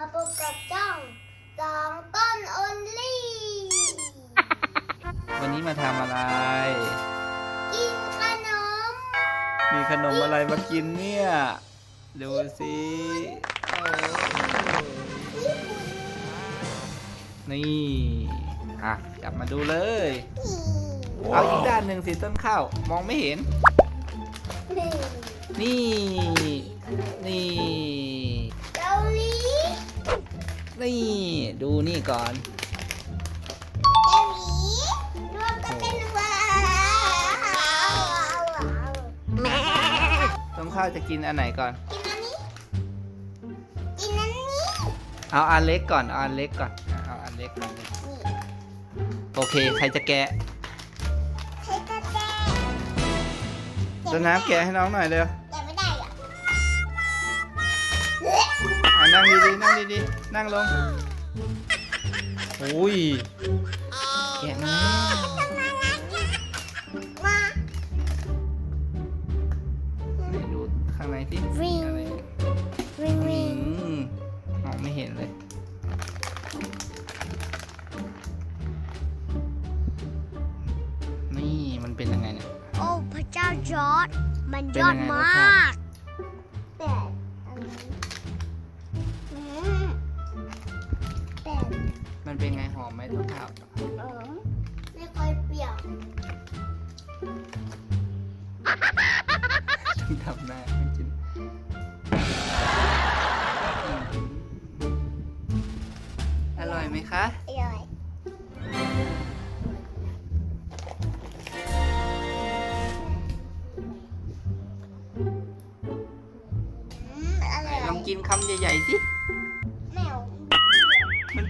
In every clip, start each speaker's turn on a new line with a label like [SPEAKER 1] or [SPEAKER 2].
[SPEAKER 1] ระปุกกับจ้องสองต้นออนลี่
[SPEAKER 2] วันนี้มาทำอะไร
[SPEAKER 1] กินขนม
[SPEAKER 2] มีขนมอะไรมากินเนี่ย ดูสิโอ้นี่อะจับมาดูเลย เอาอีกด้านหนึ่งสิต้นข้าว มองไม่เห็น
[SPEAKER 1] นี่
[SPEAKER 2] นี่นี่
[SPEAKER 1] เกาหลี
[SPEAKER 2] นี่ ดูนี่ก่อน
[SPEAKER 1] เกาหลีรวมกันเป็นว้าวแม่
[SPEAKER 2] ต้นข้าวจะกินอันไหนก่อน
[SPEAKER 1] กินอันนี้กินอันนี้
[SPEAKER 2] เอาอันเล็กก่อนเอาอันเล็กก่อน เอาอันเล็กก่อน
[SPEAKER 1] นี่
[SPEAKER 2] โอเค ใครจะแกะ
[SPEAKER 1] ใช้กระแจ
[SPEAKER 2] ต้นน้ำแกะให้น้องหน่อยเร็ว นั่งดีๆนั่งดีๆนั่งลงโอ้ยแกะมาแล้ว
[SPEAKER 1] มา
[SPEAKER 2] ไหนดูข้างในที่
[SPEAKER 1] วิ่ง
[SPEAKER 2] อะไร
[SPEAKER 1] วิ่ง
[SPEAKER 2] อื
[SPEAKER 1] วิ่ง
[SPEAKER 2] มมองไม่เห็นเลยนี่มันเป็นยังไงเนี่ย
[SPEAKER 1] โอ้พระเจ้าจอร์ดมัน
[SPEAKER 2] เป็น
[SPEAKER 1] ยอ
[SPEAKER 2] ยั
[SPEAKER 1] ด
[SPEAKER 2] งไงรส
[SPEAKER 1] มา
[SPEAKER 2] ชาติ
[SPEAKER 1] ก มั
[SPEAKER 2] นเป็นไงหอมไหมต้นข้าว
[SPEAKER 1] เออไม่ค่อยเปรี้ยว
[SPEAKER 2] ทำหน้าไม่กินอืมอร่อยไหมคะ
[SPEAKER 1] อร่อยอืมอ
[SPEAKER 2] ไหน
[SPEAKER 1] ร่อย
[SPEAKER 2] ลองกินคำใหญ่ๆสิ
[SPEAKER 1] แมว
[SPEAKER 2] มันเป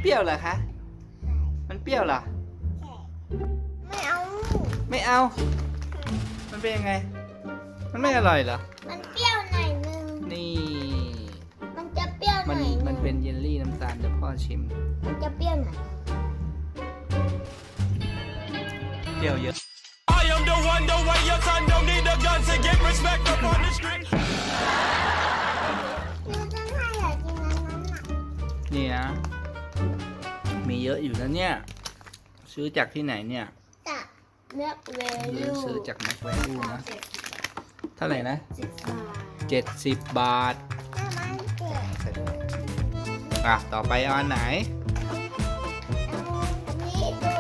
[SPEAKER 2] รี้ยวเหรอคะ มันเปรี้ยวเหรอ
[SPEAKER 1] ไม่เอา
[SPEAKER 2] ไม่เอา มันเป็นยังไง มันไม่อร่อยเหรอ
[SPEAKER 1] มันเปรี้ยวหน่อยนึง
[SPEAKER 2] นี่
[SPEAKER 1] มันจะเปรี้ยวห
[SPEAKER 2] มั
[SPEAKER 1] น่
[SPEAKER 2] น
[SPEAKER 1] อย
[SPEAKER 2] มัน
[SPEAKER 1] ง
[SPEAKER 2] เป็นเยลลี่น้ำตาลเดี๋ยวพ่อชิม
[SPEAKER 1] มันจะเปรี้ยวหน่อย
[SPEAKER 2] เปรี้ยวเยอะ
[SPEAKER 3] I am the one, the way your son don't need a gun to get respect up on the street.
[SPEAKER 1] ยอะ
[SPEAKER 2] อยู่นะเนี่ย ซื้อจากที่ไหนเนี่ย
[SPEAKER 1] จากเลือกเว
[SPEAKER 2] ซื้อ
[SPEAKER 1] ลู
[SPEAKER 2] ซื้อจากแม็กแวลูนะเท่าไหร่นะ
[SPEAKER 1] สิบบาท
[SPEAKER 2] เจ็ดสิบบาท
[SPEAKER 1] ถ้ามันเกิด
[SPEAKER 2] อะต่อไปเอาอันไหน
[SPEAKER 1] อันนี้ดู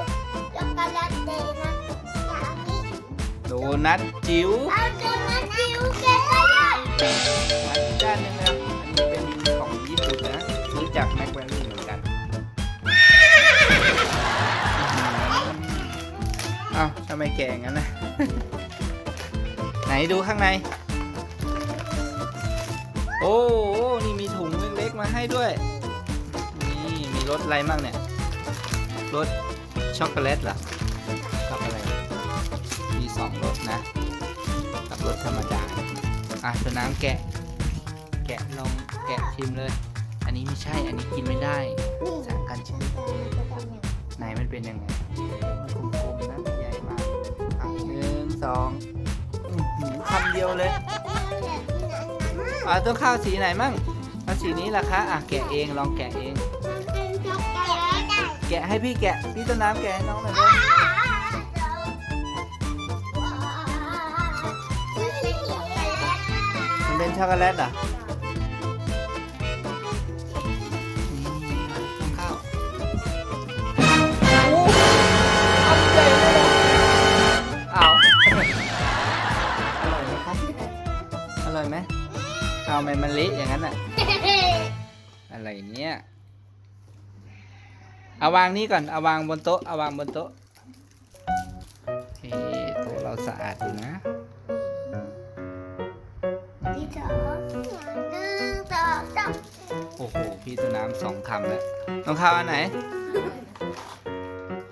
[SPEAKER 1] ช็อกโกแลตเดย์นะอย่างนี้
[SPEAKER 2] โดนัทจิ๋ว
[SPEAKER 1] เอาโดนัทจิ๋วแกะก็ได้
[SPEAKER 2] อันนี้ด้านหนึงนะอันนี้เป็นของญี่ปุ่นนะ ซื้อจากแม็กแว ไมแกะงั้นนะ ไหนดูข้างใน โอ้โหนี่มีถุงเล็กๆมาให้ด้วย นี่มีรสอะไรบ้างเนี่ย รสช็อกโกแลตเหรอช็อกโกแลตมีสองรสนะ กับรสธรรมดา อะตัวน้ำแกะ แกะลองแกะชิมเลย อันนี้ไม่ใช่ อันนี้กินไม่ได้ สั่งกันชิม
[SPEAKER 1] จะทำอย่าง
[SPEAKER 2] ไหนมันเป็นยังไง สองอื้อหือคำเดียวเลยอะต้องข้าวสีไหนมั่งเอาสีนี้ล่ะคะอะแกะเองลองแกะเอง
[SPEAKER 1] แกะ
[SPEAKER 2] ให้พี่แกะพี่ต้นน้ำแกะให้น้องหน่อยเร็วมันเป็นช็อกโกแลตเหรอนี่ เอาไหมมันเละอย่างนั้นอะ อะไรเนี่ยเอาวางนี่ก่อน เอาวางบนโต๊ะ เอาวางบนโต๊ะเฮ้โต๊ะเราสะอาดอยู่นะ
[SPEAKER 1] ที่สองหนึ่งสองสาม
[SPEAKER 2] โอ้โห พี่ต้นน้ำสองคำแล้วต้องข้าวอันไหน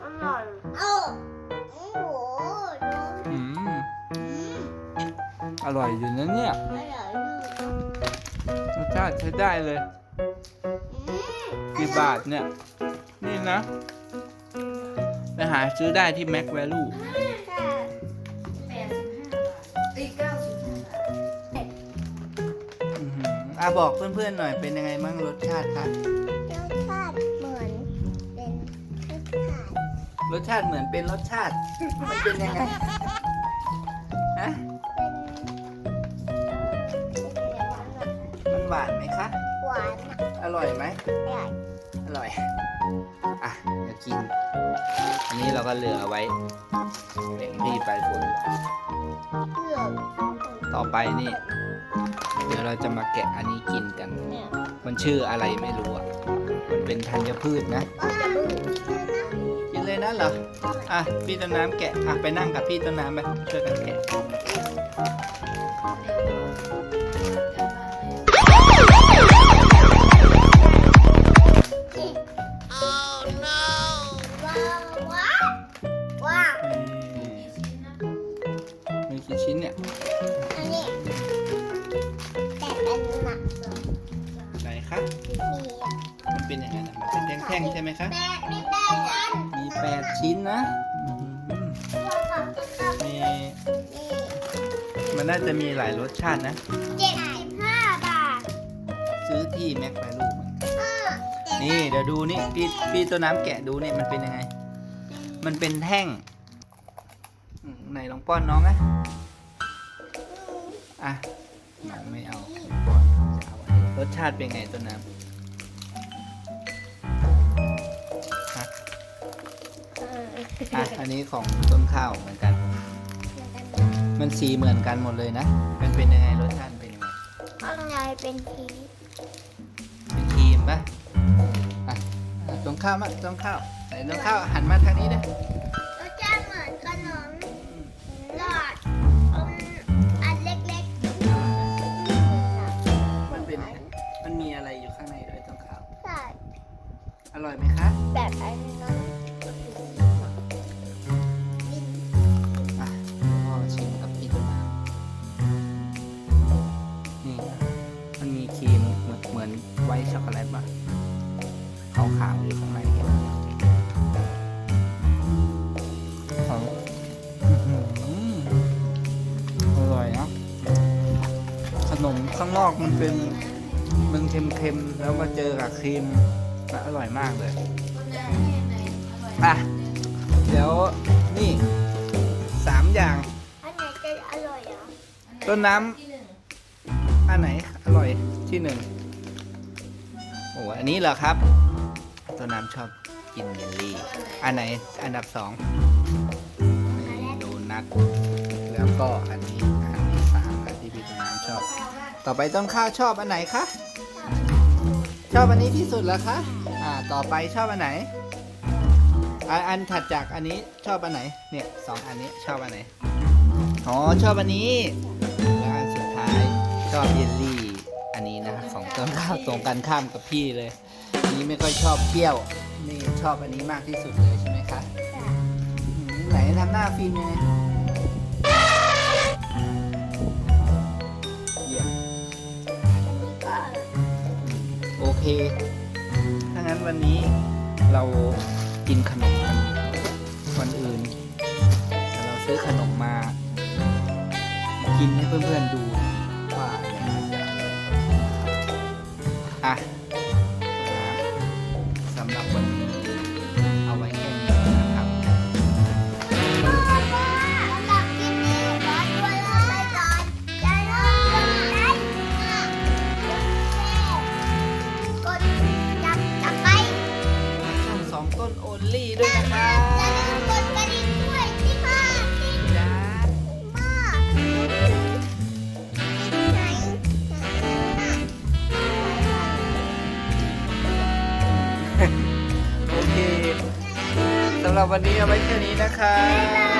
[SPEAKER 1] อร่อยเออโอ้โหดู
[SPEAKER 2] อืม
[SPEAKER 1] อืม
[SPEAKER 2] อร่อยอยู่นะเนี่ย
[SPEAKER 1] อร่อยดู
[SPEAKER 2] รส ชาติใช้ได้เลย
[SPEAKER 1] อืม
[SPEAKER 2] กี่บาทเนี่ย นี่นะ ไปหาซื้อได้ที่ Mac Value
[SPEAKER 1] ค่ะ
[SPEAKER 2] อื้อหือออะบอกเพื่อนๆหน่อยเป็นยังไงบ้างรสชาติคะ
[SPEAKER 1] รสชาติเหมือนเป็นรสชาติ
[SPEAKER 2] รสชาติเหมือนเป็นรสชาติ มันเป็นยังไง ฮะ หวานไหมคะ
[SPEAKER 1] หวานอะ
[SPEAKER 2] อร่อยไหม
[SPEAKER 1] อร่อย
[SPEAKER 2] อร่อย อะเดี๋ยวกิน อันนี้เราก็เหลือไว้แบ่งพี่ไปฝน
[SPEAKER 1] เปรี้ยว
[SPEAKER 2] ต่อไปนี่ เดี๋ยวเราจะมาแกะอันนี้กินกัน
[SPEAKER 1] เนี่ย
[SPEAKER 2] มันชื่ออะไรไม่รู้อะ มันเป็นธัญพืชนะ
[SPEAKER 1] ก็จะบึ้ง
[SPEAKER 2] กินเลยนะเหรอ อะ พี่ต้นน้ำแกะ อะ ไปนั่งกับพี่ต้นน้ำไปช่วยกันแกะ
[SPEAKER 1] อันนี้แต่เป็นหนักสุด
[SPEAKER 2] ไหนคะ
[SPEAKER 1] มี
[SPEAKER 2] มันเป็นอย่างนั้นอะมันเป็นแท่งๆใช่ไหมคะ
[SPEAKER 1] แปดมีแปดอัน
[SPEAKER 2] มีแปดชิ้นนะอื้อหือ
[SPEAKER 1] ตัวของตัว
[SPEAKER 2] มี
[SPEAKER 1] นี่
[SPEAKER 2] มันน่าจะมีหลายรสชาตินะ
[SPEAKER 1] เจ็ดสิบห้าบาท
[SPEAKER 2] ซื้อที่แม็กไปลูกมัน
[SPEAKER 1] อ้อแต่
[SPEAKER 2] นี่ เดี๋ยวดูนี่พี่พี่ต้นน้ำแกะดูนี่มันเป็นยังไง มันเป็นแท่งอืมไหนลองป้อนน้องนะ อะน้องไม่เอาป้อนจะเอาอันนี้รสชาติเป็นไงต้นน้ำฮะ
[SPEAKER 1] เออ
[SPEAKER 2] อะอันนี้ของต้นข้าวเหมือนกัน มันสีเหมือนกันหมดเลยนะ มันเป็นยังไงรสชาติเป็นยังไง
[SPEAKER 1] ข้างในเป็นพีช
[SPEAKER 2] เป็นครีมปะอะอะต้นข้าวมาต้นข้าวไหนต้นข้าวหันมาทางนี้นะ
[SPEAKER 1] แบบอันนั้น
[SPEAKER 2] อะพ่อชิมกับพี่ต้นน้ำนี่ มันมีครีมเหมือนเหมือนไวท์ช็อกโกแลตปะขาวๆอยู่ข้างในเห็นไหมของอื้อหืออร่อยนะ ขนมข้างนอกมันเป็น มันเค็มๆ แล้วมาเจอกับครีมอะอร่อยมากเลย อะ เดี๋ยวนี่สามอย่าง
[SPEAKER 1] อันไหนจะอร่อยเหรอ
[SPEAKER 2] ต้นน้ำอันไหนอร่อยที่หนึ่งโอ้อันนี้เหรอครับต้นน้ำชอบกินเยลลี่ อันไหนอันดับสองนี่โดนัทแล้วก็อันนี้อันที่สามนะที่พี่ต้นน้ำชอบ ต่อไปต้นข้าวชอบอันไหนคะชอบอันนี้ที่สุดเหรอคะอ่าต่อไปชอบอันไหน อะอันถัดจากอันนี้ชอบอันไหน เนี่ยสองอันนี้ชอบอันไหน อ๋อชอบอันนี้ แล้วอันสุดท้ายชอบเยลลี่อันนี้นะของต้นข้าวตรงกันข้ามกับพี่เลย อันนี้ไม่ค่อยชอบเปรี้ยว นี่ชอบอันนี้มากที่สุดเลยใช่ไหมคะอืมไหนทำหน้าฟิล์มยังไงเยี่ยมโอเค ถ้างั้นวันนี้เรากินข หรับวันนี้เอาไว้แค่นี้นะครับ